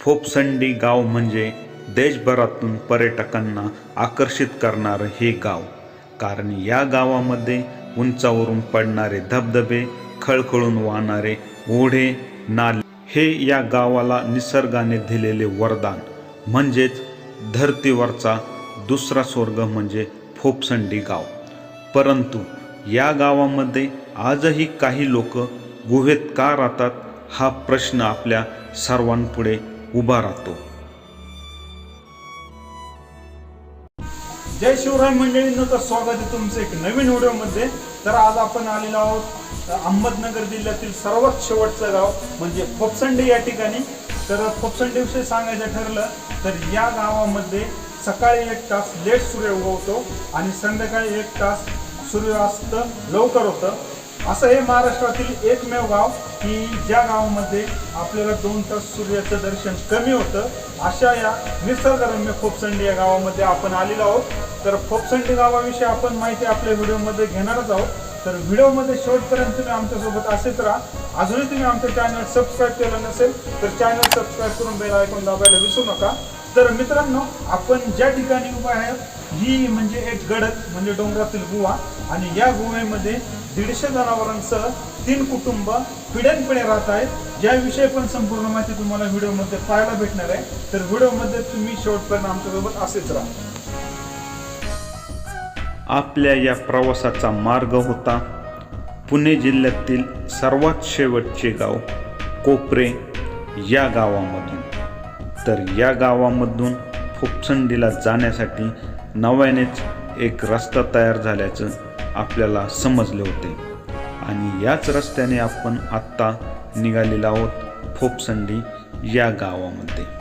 फोपसंडी गाव म्हणजे देशभरातून पर्यटकांना आकर्षित करणारं हे गाव. कारण या गावामध्ये उंचावरून पडणारे धबधबे खळखळून वाहणारे ओढे नाले हे या गावाला निसर्गाने दिलेले वरदान. म्हणजेच धरतीवरचा दुसरा स्वर्ग म्हणजे फोपसंडी गाव. परंतु या गावामध्ये आजही काही लोक गुहेत का राहतात हा प्रश्न आपल्या सर्वांपुढे उभा राहतो जय शिवराय मंडळींना तर स्वागत आहे तुमचं एक नवीन व्हिडिओमध्ये. तर आज आपण आलेलो आहोत अहमदनगर जिल्ह्यातील सर्वात शेवटचं गाव म्हणजे फोपसंडे या ठिकाणी. तर फोपसंडेविषयी सांगायचं ठरलं तर या गावामध्ये सकाळी एक तास लेट सूर्य उगवतो आणि संध्याकाळी एक तास सूर्यास्त लवकर होतं. असं हे महाराष्ट्रातील एकमेव गाव की ज्या गावामध्ये आपल्याला दोन तास सूर्याचं दर्शन कमी होतं अशा या निसर्गरम्य फोपसंडी या गावामध्ये आपण आलेलो आहोत. तर फोपसंडी गावाविषयी आपण माहिती आपल्या व्हिडिओमध्ये घेणारच आहोत. तर व्हिडिओमध्ये शेवटपर्यंत तुम्ही आमच्यासोबत असेच राहा. अजूनही तुम्ही आमचं चॅनल सबस्क्राईब केलं नसेल तर चॅनल सबस्क्राईब करून बेल ऐकून दाबायला विसरू नका. तर मित्रांनो आपण ज्या ठिकाणी उभा आहे ही म्हणजे एक गडद म्हणजे डोंगरातील गुहा. आणि या गुहेमध्ये दीडशे जनावरांसह तीन कुटुंब पिढ्यानपिढ्या राहत आहेत. याविषयी पण संपूर्ण माहिती तुम्हाला व्हिडिओमध्ये पाहायला भेटणार आहे. तर व्हिडिओमध्ये तुम्ही शेवटपर्यंत आमच्यासोबत असेच राहा. आपल्या या प्रवासाचा मार्ग होता पुणे जिल्ह्यातील सर्वात शेवटचे गाव कोपरे या गावामधून. तर या गावामधून फुपसंडीला जाण्यासाठी नव्यानेच एक रस्ता तयार झाल्याचं आपल्याला समजले होते. आणि याच रस्त्याने आपण आत्ता निघालेलो आहोत फोपसंडी या गावामध्ये.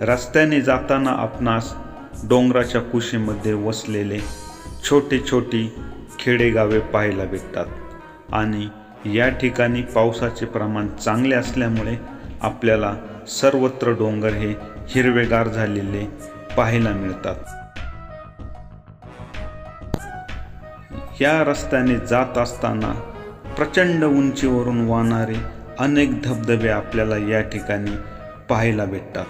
रस्त्याने जाताना आपणास डोंगराच्या कुशीमध्ये वसलेले छोटे छोटी खेडेगावे पाहायला भेटतात. आणि या ठिकाणी पावसाचे प्रमाण चांगले असल्यामुळे आपल्याला सर्वत्र डोंगर हे हिरवेगार झालेले पाहायला मिळतात. या रस्त्याने जात असताना प्रचंड उंचीवरून वाहणारे अनेक धबधबे आपल्याला या ठिकाणी पाहायला भेटतात.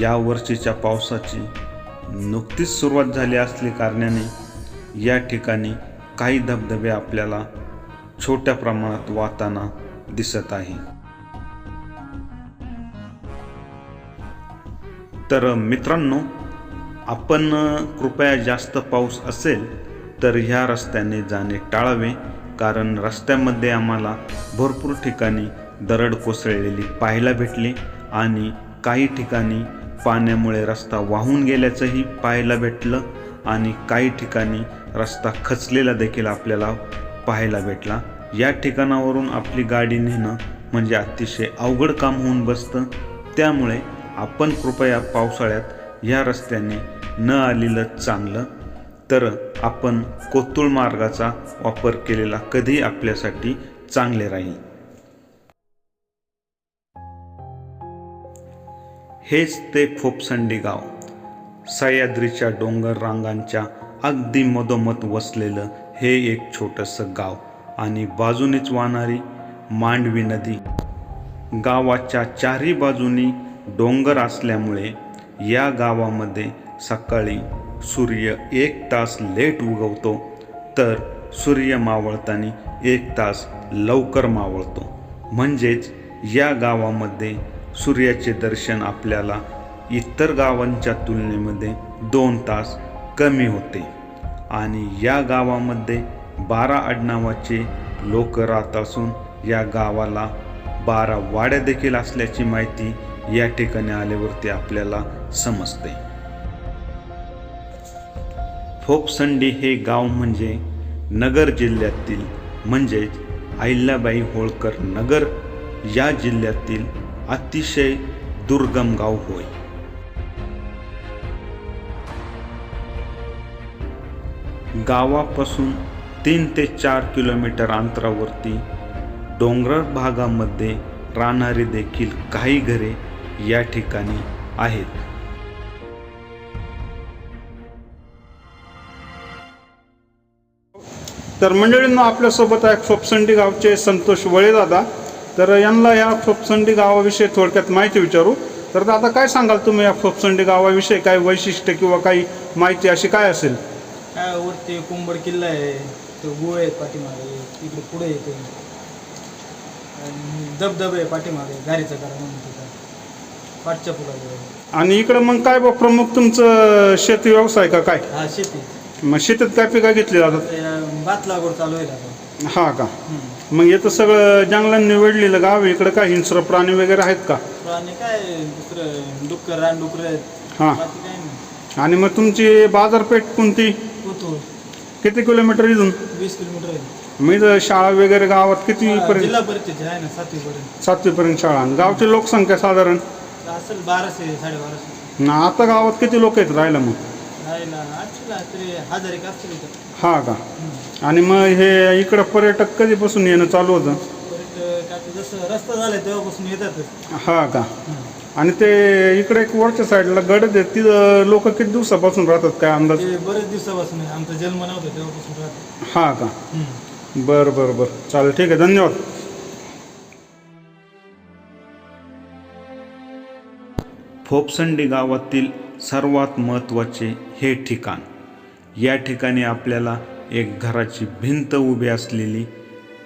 या वर्षीच्या पावसाची नुकतीच सुरुवात झाली असली कारणाने या ठिकाणी काही धबधबे आपल्याला छोट्या प्रमाणात वाहताना दिसत आहे. तर मित्रांनो आपण कृपया जास्त पाऊस असेल तर ह्या रस्त्याने जाणे टाळावे कारण रस्त्यामध्ये आम्हाला भरपूर ठिकाणी दरड कोसळलेली पाहायला भेटली आणि काही ठिकाणी पाण्यामुळे रस्ता वाहून गेल्याचंही पाहायला भेटलं आणि काही ठिकाणी रस्ता खचलेला देखील आपल्याला पाहायला भेटला. या ठिकाणावरून आपली गाडी नेणं म्हणजे अतिशय अवघड काम होऊन बसतं. त्यामुळे आपण कृपया पावसाळ्यात या रस्त्याने न आलेलं चांगलं तर आपण कोतुळ मार्गाचा वापर केलेला कधी आपल्यासाठी चांगले राहील. हेच ते फोपसंडी गाव. सह्याद्रीच्या डोंगर रांगांच्या अगदी मधोमध वसलेलं हे एक छोटंसं गाव आणि बाजूनेच वाहणारी मांडवी नदी. गावाच्या चारही बाजूनी डोंगर असल्यामुळे या गावामध्ये सकाळी सूर्य एक तास लेट उगवतो तर सूर्य मावळताना एक तास लवकर मावळतो. म्हणजेच या गावामध्ये सूर्याचे दर्शन आपल्याला इतर गावांच्या तुलनेमध्ये दोन तास कमी होते. आणि या गावामध्ये बारा आडनावाचे लोक राहत असून या गावाला बारा वाड्या देखील असल्याची माहिती या ठिकाणी आल्यावरती आपल्याला समजते. फोपसंडी हे गाव म्हणजे नगर जिल्ह्यातील म्हणजेच अहिल्याबाई होळकर नगर या जिल्ह्यातील अतिशय दुर्गम गाव होय. गावापासून तीन ते चार किलोमीटर अंतरावरती डोंगराळ भागामध्ये राहणारी देखील काही घरे या ठिकाणी आहेत. तर मंडळींना आपल्यासोबत आहे फोपसंडी गावचे संतोष वळेदादा. तर यांना या फोपसंडी गावाविषयी थोडक्यात माहिती विचारू. तर दादा काय सांगाल तुम्ही या फोपसंडी गावाविषयी? काय वैशिष्ट्य किंवा काही माहिती अशी काय असेल? काय वरती कुंभड किल्ला आहे तो गुळ आहे पाठीमागे इकडे पुढे येते आणि धबधबा आहे पाठीमागे गाडीचा करा म्हणून तिथं. पाठच्या पुलाजवळ आणि इकडं मग काय बा प्रमुख तुमचं शेती व्यवसाय का काय? हा शेती. मग शेतीत काय पिका घेतली जातात? भात लागवड चालू आहे आता. हा का? हम्म. मग येतं सगळं जंगलांनी वेढलेलं गाव आहे. इकडं काय हिंस्र प्राणी वगैरे आहेत का? आणि काय दुसरं डुक्कर रान डुकर आहेत. हा. बाकी काय नाही. आणि मग तुमची बाजारपेठ कोणती? किती किलोमीटर इथून? वीस किलोमीटर आहे. मी तर शाळा वगैरे गावात किती हा, पर्यंत? जिल्हा परिषदेची आहे ना सातवीपर्यंत सातवीपर्यंत शाळा. आणि गावची लोकसंख्या साधारण? असेल बाराशे साडेबाराशे. ना आता गावात किती लोक आहेत राहायला मग? राहिला आठशेला तरी हजार एक असतील इथं. हा का. आणि मग हे इकडं पर्यटक कधीपासून येणं चालू होतं? परत जसं रस्ता झालाय तेव्हापासून येतातच. हा का? आणि ते इकडे एक वरच्या साईडला गडद आहे तिथं लोक किती दिवसापासून राहतात काय अंदाज? ते बरेच दिवसापासून आहे. आमचा जन्म नव्हता तेव्हापासून राहतो. हा का? बरं बरं बरं. चालेल ठीक आहे. धन्यवाद. फोपसंडी गावातील सर्वात महत्त्वाचे हे ठिकाण. या ठिकाणी आपल्याला एक घराची भिंत उभी असलेली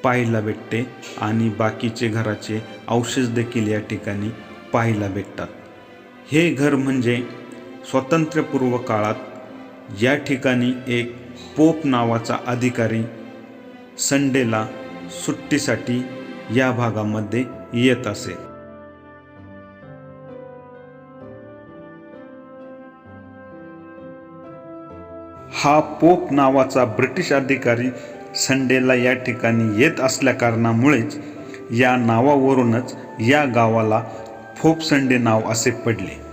पाहायला भेटते आणि बाकीचे घराचे अवशेष देखील या ठिकाणी पाहायला भेटतात. हे घर म्हणजे स्वातंत्र्यपूर्व काळात या ठिकाणी एक पोप नावाचा अधिकारी संडेला सुट्टीसाठी या भागामध्ये येत असे. हा पोप नावाचा ब्रिटिश अधिकारी संडेला या ठिकाणी येत असल्या कारणामुळेच या नावावरूनच या गावाला फोप संडे नाव असे पडले.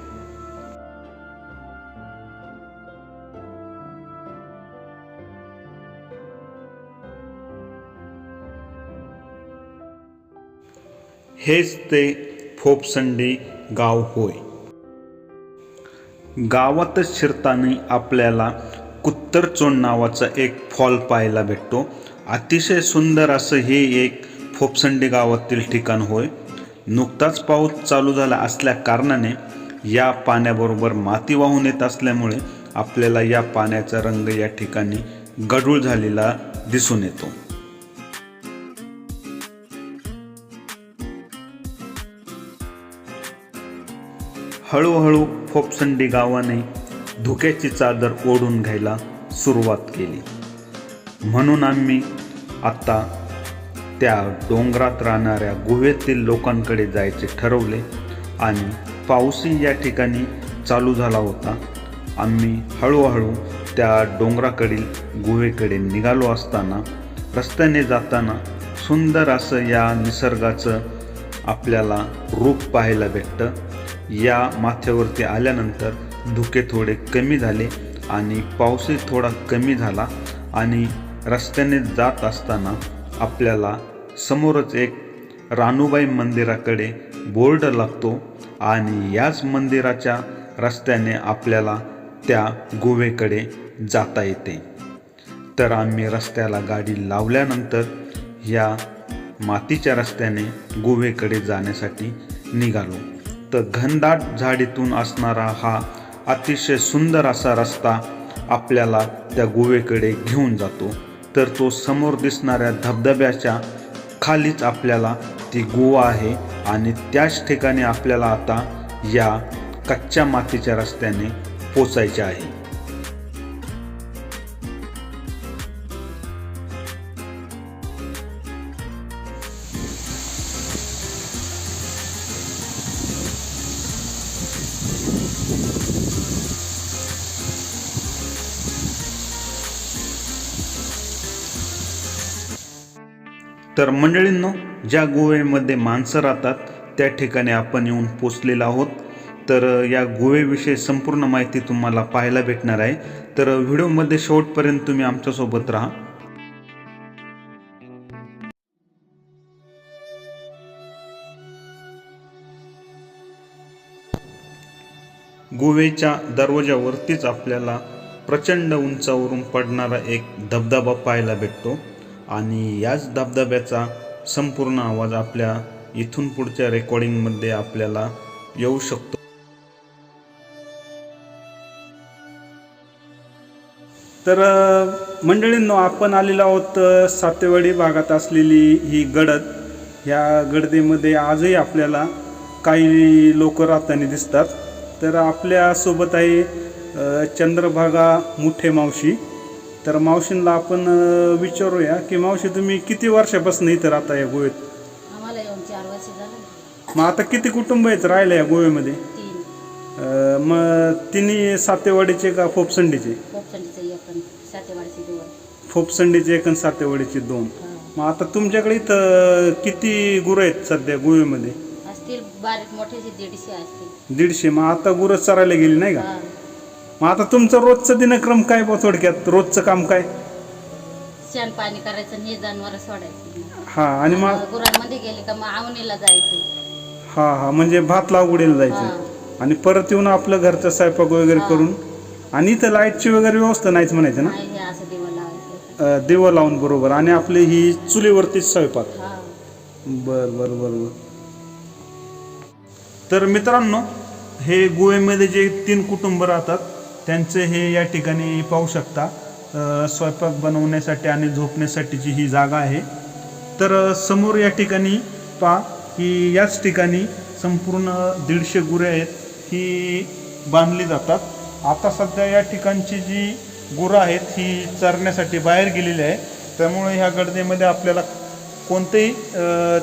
हेच ते फोपसंडे गाव होय. गावातच शिरताना आपल्याला कुत्तरचोंड नावाचा एक फॉल पाहायला भेटतो. अतिशय सुंदर असं हे एक फोपसंडे गावातील ठिकाण होय. नुकताच पाऊस चालू झाला असल्या कारणाने या पाण्याबरोबर माती वाहून येत असल्यामुळे आपल्याला या पाण्याचा रंग या ठिकाणी गढूळ झालेला दिसून येतो. हळूहळू फोपसंडी गावाने धुक्याची चादर ओढून घ्यायला सुरुवात केली. म्हणून आम्ही आत्ता त्या डोंगरात राहणाऱ्या गुहेतील लोकांकडे जायचे ठरवले आणि पाऊसही या ठिकाणी चालू झाला होता. आम्ही हळूहळू त्या डोंगराकडील गुहेकडे निघालो असताना रस्त्याने जाताना सुंदर असं या निसर्गाचं आपल्याला रूप पाहायला भेटतं. या माथ्यावरती आल्यानंतर धुके थोडे कमी झाले आणि पाऊसही थोडा कमी झाला आणि रस्त्याने जात असताना आपल्याला समोरच एक रानूबाई मंदिराकडे बोर्ड लागतो आणि याच मंदिराच्या रस्त्याने आपल्याला त्या गोवेकडे जाता येते. तर आम्ही रस्त्याला गाडी लावल्यानंतर या मातीच्या रस्त्याने गोवेकडे जाण्यासाठी निघालो. तर घनदाट झाडीतून असणारा हा अतिशय सुंदर असा रस्ता आपल्याला त्या गोवेकडे घेऊन जातो. तर तो समोर दिसणाऱ्या धबधब्याच्या खालीच आपल्याला ती गुहा आहे आणि त्याच ठिकाणी आपल्याला आता या कच्च्या मातीच्या रस्त्याने पोचायचे आहे. तर मंडळींनो ज्या गोव्यामध्ये माणसं राहतात त्या ठिकाणी आपण येऊन पोचलेलो आहोत. तर या गोव्याविषयी संपूर्ण माहिती तुम्हाला पाहायला भेटणार आहे. तर व्हिडिओमध्ये शेवटपर्यंत तुम्ही आमच्यासोबत राहा. गोव्याच्या दरवाजावरतीच आपल्याला प्रचंड उंचावरून पडणारा एक धबधबा पाहायला भेटतो. आणि याच धबधब्याचा संपूर्ण आवाज आपल्या इथून पुढच्या रेकॉर्डिंगमध्ये आपल्याला येऊ शकतो. तर मंडळींनो आपण आलेलो आहोत सातेवाडी भागात असलेली ही गडद. ह्या गडदेमध्ये आजही आपल्याला काही लोक राहताना दिसतात. तर आपल्यासोबत आहे चंद्रभागा मुठे मावशी. तर मावशींना आपण विचारूया की मावशी तुम्ही किती वर्षापासून इथं राहता या गोव्यात? आम्हाला येऊन चार वर्ष झालं. मग आता किती कुटुंब आहेत राहिलं या गोव्यामध्ये? तीन. अ, मग तिन्ही सातेवाडीचे का फोपसंडीचे? पोपचंडीचं एक आणि सातेवाडीचे दोन. फोपसंडीचे एक आणि सातेवाडीचे दोन. हा. मग आता तुमच्याकडे इथं किती गुरं आहेत सध्या गोव्यामध्ये? असतील बारीक मोठेचे दीडशे असतील. दीडशे. मग आता गुरं चरायला गेली नाही का? हा. मग आता तुमचं रोजचं दिनक्रम काय थोडक्यात? रोजचं काम काय? शेण पाणी करायचं हे जनावर सोडायची. हा आणि मग? गुरांमध्ये गेले का मग आवणीला जायचं. हा हा म्हणजे भात लागवडीला जायचं. आणि परत येऊन आपलं घरचं स्वयंपाक वगैरे. करून आणि इथं लाईटची वगैरे व्यवस्था नाहीच म्हणायचं ना? नाही हे असं दिवं लावायचं. अं, दिवं लावून बरोबर. आणि आपली ही चुलीवरतीच स्वयंपाक. हा. बर बर बर बर. तर मित्रांनो हे गोव्यामध्ये जे तीन कुटुंब राहतात त्यांचे हे या ठिकाणी पाहू शकता. स्वयंपाक बनवण्यासाठी आणि झोपण्यासाठीची ही जागा आहे. तर समोर या ठिकाणी पा की याच ठिकाणी संपूर्ण दीडशे गुरे आहेत ही बांधली जातात. आता सध्या या ठिकाणची जी गुरं आहेत ही चरण्यासाठी बाहेर गेलेली आहे. त्यामुळे ह्या गर्दीमध्ये आपल्याला कोणतेही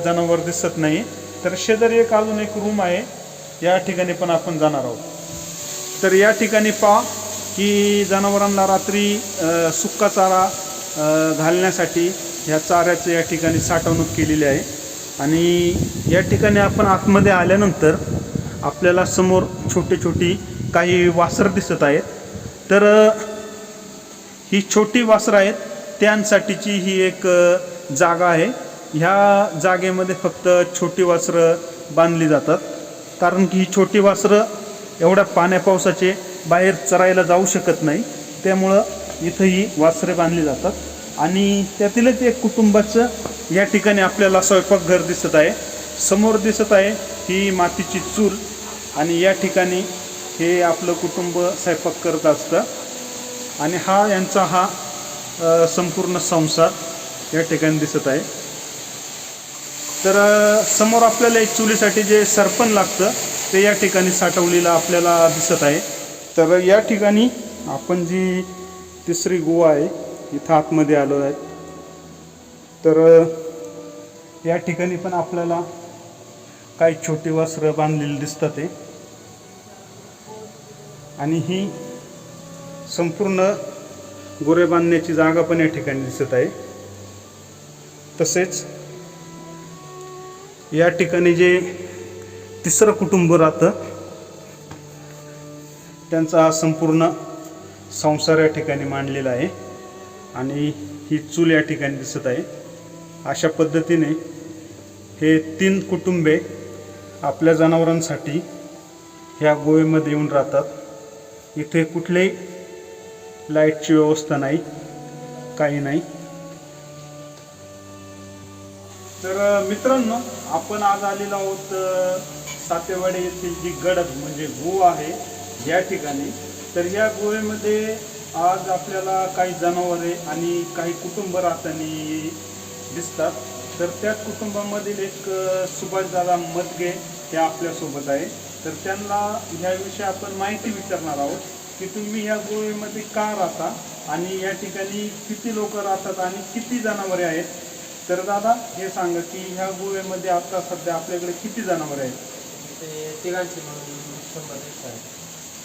जनावर दिसत नाही. तर शेजारी एक अजून एक रूम आहे या ठिकाणी पण आपण जाणार आहोत. तर या ठिकाणी पहा की जनावरांना रात्री सुक्का चारा घालण्यासाठी ह्या चाऱ्याचं या ठिकाणी साठवणूक केलेली आहे. आणि या ठिकाणी आपण आतमध्ये आल्यानंतर आपल्याला समोर छोटी छोटी काही वासर दिसत आहेत. तर ही छोटी वासरं आहेत त्यांसाठीची ही एक जागा आहे. ह्या जागेमध्ये फक्त छोटी वासरं बांधली जातात. कारण की ही छोटी वासरं एवढ्या पाण्या पावसाचे बाहेर चरायला जाऊ शकत नाही. त्यामुळं इथंही वासरे बांधली जातात. आणि त्यातीलच एक कुटुंबाचं या ठिकाणी आपल्याला स्वयंपाकघर दिसत आहे. समोर दिसत आहे ही मातीची चूल आणि या ठिकाणी हे आपलं कुटुंब स्वयंपाक करत असतं. आणि हा यांचा हा संपूर्ण संसार या ठिकाणी दिसत आहे. तर समोर आपल्याला एक चुलीसाठी जे सरपण लागतं ते या ठिकाणी साठवलेलं आपल्याला दिसत आहे. तर या ठिकाणी आपण जी तिसरी गुहा आहे इथं आतमध्ये आलो आहे तर या ठिकाणी पण आपल्याला काही छोटी वस्त्र बांधलेली दिसतात आहे. आणि ही संपूर्ण गोरे बांधण्याची जागा पण या ठिकाणी दिसत आहे. तसेच या ठिकाणी जे तिसरं कुटुंब राहतं. त्यांचा हा संपूर्ण संसार या ठिकाणी मांडलेला आहे. आणि ही चूल या ठिकाणी दिसत आहे. अशा पद्धतीने हे तीन कुटुंबे आपल्या जनावरांसाठी ह्या गोव्यामध्ये येऊन राहतात. इथे कुठलेही लाईटची व्यवस्था नाही काही नाही. तर मित्रांनो आपण आज आलेलो आहोत सातेवाडी येथील जी गडद म्हणजे गो आहे या ठिकाणी तर या गोव्यामध्ये आज आपल्याला काही जनावरे आणि काही कुटुंब राहताना दिसतात. तर त्याच कुटुंबामधील एक सुभाषदादा मदगे हे आपल्यासोबत आहे. तर त्यांना ह्याविषयी आपण माहिती विचारणार आहोत की तुम्ही या गोव्यामध्ये का राहता आणि या ठिकाणी किती लोक राहतात आणि किती जनावरे आहेत? तर दादा हे सांगा की ह्या गोव्यामध्ये आता सध्या आपल्याकडे किती जनावरे आहेत? ते तिघांची म्हणून शंभर आहे.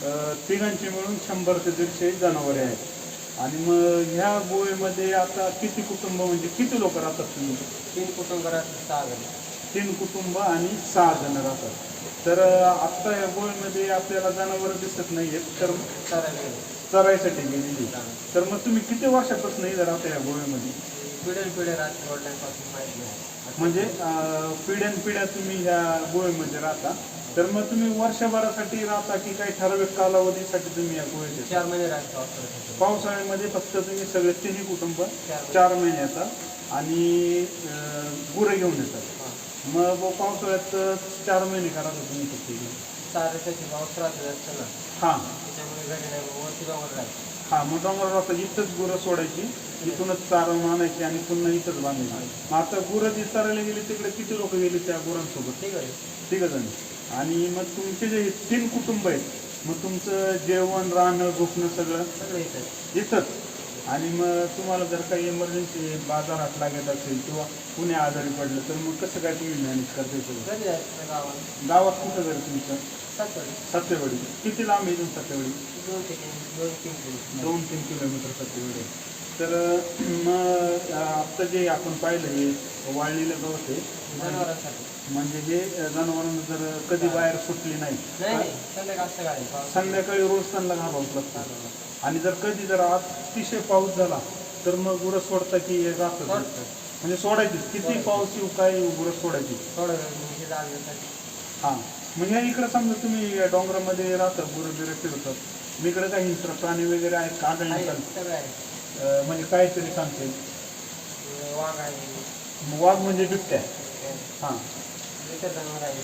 अ, तिघांची मिळून शंभर ते दीडशे जनावरे आहेत. आणि मग ह्या गोव्यामध्ये आता किती कुटुंब म्हणजे किती लोक राहतात तुम्ही? तीन कुटुंब राहतात सहा जण. तीन कुटुंब आणि सहा जण राहतात. तर अ, आत्ता या गोव्यामध्ये आपल्याला जनावरं दिसत नाही आहेत तर चारायला गेलो चरायसाठी गेलेली. तर मग तुम्ही किती वर्षापासून इथं राहता या गोव्यामध्ये पिढ्यान पिढ्या राहते वडिलांपासून माहीत म्हणजे अं, पिढ्यान पिढ्या तुम्ही ह्या गोव्यामध्ये राहता. तर मग तुम्ही वर्षभरासाठी राहता की काही ठराविक कालावधीसाठी तुम्ही या गोव्यात येता? चार महिने राहते वापरत पावसाळ्यामध्ये फक्त तुम्ही सगळे तिन्ही कुटुंब चार चार महिन्याचा आणि अं, गुरं घेऊन येतात मग पावसाळ्यात चार महिने करा तुम्ही फक्त? इकडे. चारासाठी पाऊस राहतो जास्त ना. हां. त्याच्यामुळे घरी नाही वरती डोंगर राहतो. हा मग डोंगरावर आता इथंच गुरं सोडायची. इथूनच चारवून आणायची आणि पुन्हा इथंच बांधायची मग आता गुरं जी चरायला गेली तिकडे किती लोक गेले त्या गुरांसोबत? ठीक आहे. ठीक जण आणि मग तुमचे जे तीन कुटुंब आहेत मग तुमचं जेवण राहणं झोपणं सगळं सगळं इथं इथंच. आणि मग तुम्हाला जर काही इमर्जन्सी बाजारात लागत असेल किंवा कुणी आजारी पडलं तर मग कसं काय तुम्ही मॅनेज करता सगळं गावात. गावात कुठं घर तुमचं? सत्यवाडी किती लांब आहे इथून सत्यवाडी दोन तीन किलोमीटर. सत्यवेळे तर मग आत्ता जे आपण पाहिलं हे वाळलेलं गवत आहे जनावरांसाठी. म्हणजे हे जनावरांना जर कधी बाहेर सुटली नाही नाही नाही संध्याकाळ पाऊस रोज त्यांना घालावंच लागतं. आणि जर कधी जर अतिशय पाऊस झाला तर मग गुरं सोडता की हे जातं. सोडतं. म्हणजे सोडायचीच किती पाऊस येऊ काय येऊ गुरं सोडायची. थोडं वेळ म्हणजे हां ह्या इकडं समजा तुम्ही या डोंगरामध्ये राहतात गुरं बिरं फिरतात मग इकडे काही हिंस्र प्राणी वगैरे आहेत का? आहे, आढळले सगळं आहे. म्हणजे काहीतरी सांगते अं, वाघ आहे. वाघ म्हणजे बिबट्या? हां. इतर जनावर आहे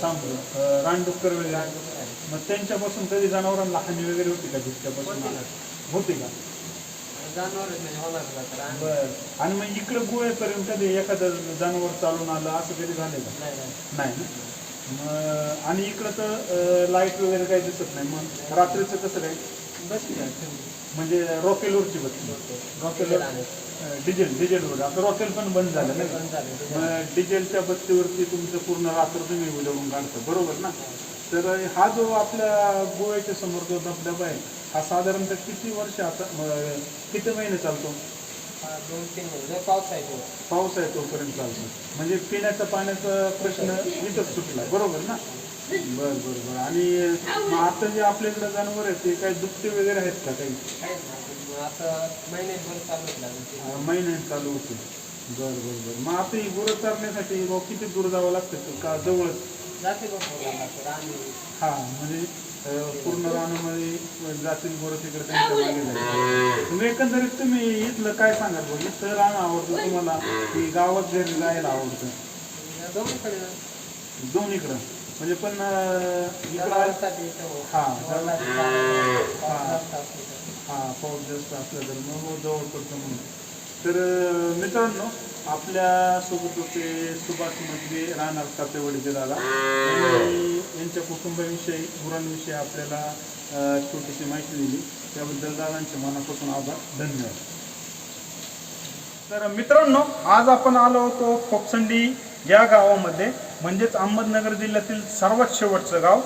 सांबर रानडुक्कर वगैरे? रानडुक्कर आहे. मग त्यांच्यापासून कधी जनावरांना हानी वगैरे होती का बिबट्यापासून? होती ना. होती का? जनावर म्हणजे होणार का तर आणि- बर. आणि मग इकडं गोव्यापर्यंत कधी एखादं जनावर चालून आलं असं कधी झालं का? नाही नाही. नाही ना? मग आणि इकडं तर लाइट वगैरे काही दिसत नाही. मग रात्रीचं कसं काय? म्हणजे रॉकेलवरची बत्ती रॉकेलवर आणि डिझेल डिझेलवर आता रॉकेल पण बंद झालं नाही डिझेलच्या बत्तीवरती तुमचं पूर्ण रात्र तुम्ही उलवून काढता. बरोबर ना? तर हा जो आपल्या गोव्याच्या समोर जो धबधबा आहे हा साधारणतः किती वर्ष आता किती महिने चालतो? हा, दोन तीन महिने. पाऊस आहे तो. पाऊस आहे तोपर्यंत चालतो. म्हणजे पिण्याचा पाण्याचा प्रश्न इथंच सुटला. बरोबर ना? बर बर बर. आणि मग आता जे आपल्याकडे जनावर आहेत ते काही दुपटे वगैरे आहेत का काही? आता महिन्याभर चालू अं, महिन्यात चालू होते बर बर बर. मग आता ही गुरं चारण्यासाठी बुवा किती दूर जावं लागतं? का जवळच? जाते बघ हा म्हणजे अं, पूर्ण रानामध्ये जातील गुरं तिकडे त्यांच्या मागे जायचं तुम्ही एकंदरीत तुम्ही इथलं काय सांगाल बघ इथं रान आवडतं तुम्हाला? की गावात घरी जायला आवडतं? दोन्हीकडे. दोन्हीकडं. म्हणजे पण इकडं हा. हा पाऊस जास्त असला तर मग जवळ पडतं म्हणून. तर मित्रांनो आपल्यासोबत होते सुभाष म्हणजे राहणार सातेवाडीचे दादा. यांच्या कुटुंबाविषयी गुरांविषयी आपल्याला छोटीशी माहिती दिली. त्याबद्दल दादांचे मनापासून आभार. धन्यवाद. तर मित्रांनो आज आपण आलो होतो खोपसंडी या गावामध्ये. म्हणजेच अहमदनगर जिल्ह्यातील सर्वात शेवटचं गाव.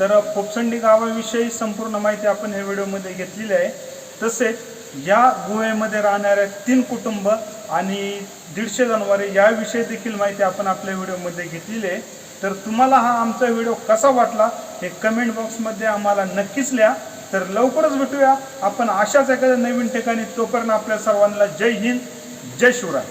तर पोपसंडी गावाविषयी संपूर्ण माहिती आपण ह्या व्हिडिओमध्ये घेतलेली आहे. तसेच या गुहेमध्ये राहणाऱ्या तीन कुटुंब आणि दीडशे जनावरे याविषयी देखील माहिती आपण आपल्या व्हिडिओमध्ये घेतलेली आहे. तर तुम्हाला हा आमचा व्हिडिओ कसा वाटला हे कमेंट बॉक्समध्ये आम्हाला नक्कीच लिहा. तर लवकरच भेटूया. आपण अशाच एखाद्या नवीन ठिकाणी. तोपर्यंत आपल्या सर्वांना जय हिंद जय शिवराय.